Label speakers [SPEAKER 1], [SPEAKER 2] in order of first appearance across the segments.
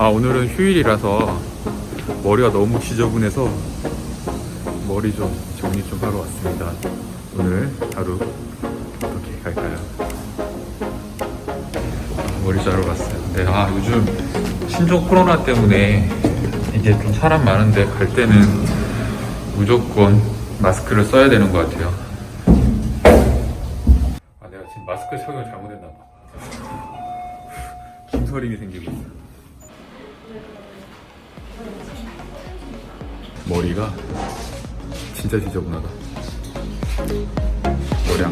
[SPEAKER 1] 아 오늘은 휴일이라서 머리가 너무 지저분해서 머리 좀 정리 좀 하러 왔습니다. 오늘 하루 어떻게 갈까요? 머리 자르러 왔어요. 네, 아 요즘 신종 코로나 때문에 이게 좀 사람 많은데 갈 때는 무조건 마스크를 써야 되는 것 같아요. 아 내가 지금 마스크 착용을 잘못했나 봐. 김서림이 생기고 있어. 머리가 진짜 지저분하다. 머리.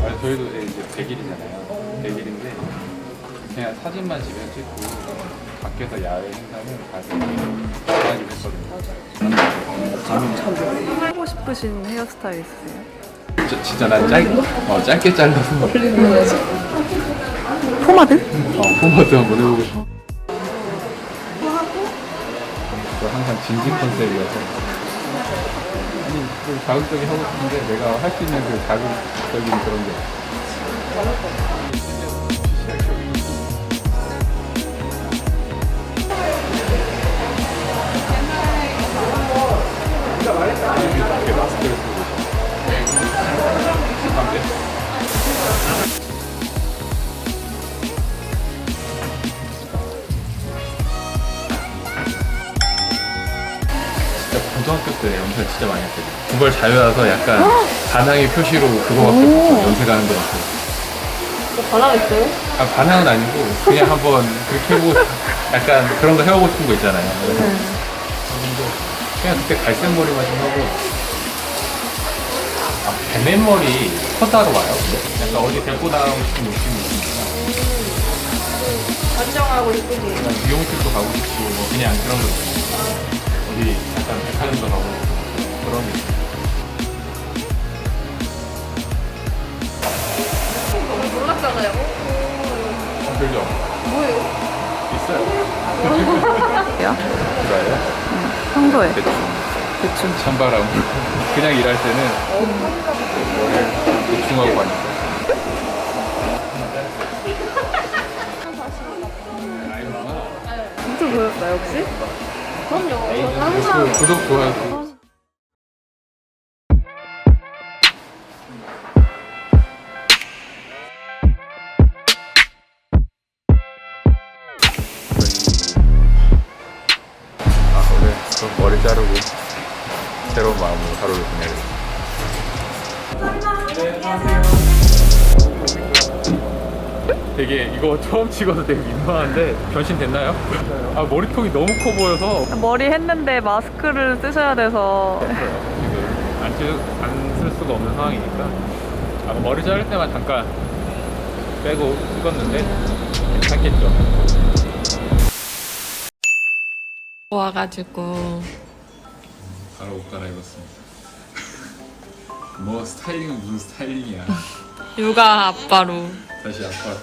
[SPEAKER 1] 아, 저희도 이제 100일이잖아요. 100일인데 그냥 사진만 집에 찍고 밖에서 야외 행사는 가서 가지고 했거든요.
[SPEAKER 2] 하고 싶으신 헤어스타일 있으세요?
[SPEAKER 1] 진짜, 진짜 난 짧, 어, 짧게 잘라서
[SPEAKER 2] 포마드?
[SPEAKER 1] 어, 포마드 한번 해보고 싶어. 저 항상 진지 컨셉이어서 아니 좀 자극적인 하고 싶은데 내가 할 수 있는 그 자극적인 그런 게 마스크를 쓰고. 진짜 고등학교 때 연습 진짜 많이 했거든. 그걸 자유라서 약간 반항의 표시로 그거밖에 없어. 연습하는 거 같아.
[SPEAKER 2] 반항했어요?
[SPEAKER 1] 아, 반항은 아니고 그냥 한번 그렇게 해보고 약간 그런 거 해보고 싶은 거 있잖아요. 했는데 그냥 그때 갈색 머리만 좀 하고 아, 배맨머리 커다로 와요. 약간 어디 데리고 나가고 싶은 욕심이 있으니까
[SPEAKER 2] 안정하고 이쁘게
[SPEAKER 1] 그냥 미용실도 가고 싶고 뭐 그냥 그런 거 있잖아요. 어디 약간 백화점도 가고 싶고 그런 게 있어요.
[SPEAKER 2] 놀랐잖아요
[SPEAKER 1] 어, 별로
[SPEAKER 2] 뭐예요?
[SPEAKER 1] 있어요.
[SPEAKER 2] 요
[SPEAKER 1] 그래요?
[SPEAKER 2] 평소에
[SPEAKER 1] 대충.
[SPEAKER 2] 대충
[SPEAKER 1] 찬바람. 그냥 일할 때는 대충 하고 가니까.
[SPEAKER 2] 유튜브 보였어요 혹시? 그럼요 항상
[SPEAKER 1] 구독, 좋아요. 머리 자르고 새로운 마음으로 하루를 보내야겠다. 되게 이거 처음 찍어서 되게 민망한데 변신 됐나요? 아 머리통이 너무 커 보여서
[SPEAKER 2] 머리 했는데 마스크를 쓰셔야 돼서
[SPEAKER 1] 지금 안쓸 수가 없는 상황이니까 아, 머리 자를 때만 잠깐 빼고 찍었는데 괜찮겠죠?
[SPEAKER 3] 와가지고
[SPEAKER 1] 바로 옷 갈아입었습니다. 뭐 스타일링은 무슨 스타일링이야?
[SPEAKER 3] 육아 아빠로
[SPEAKER 1] 다시 아빠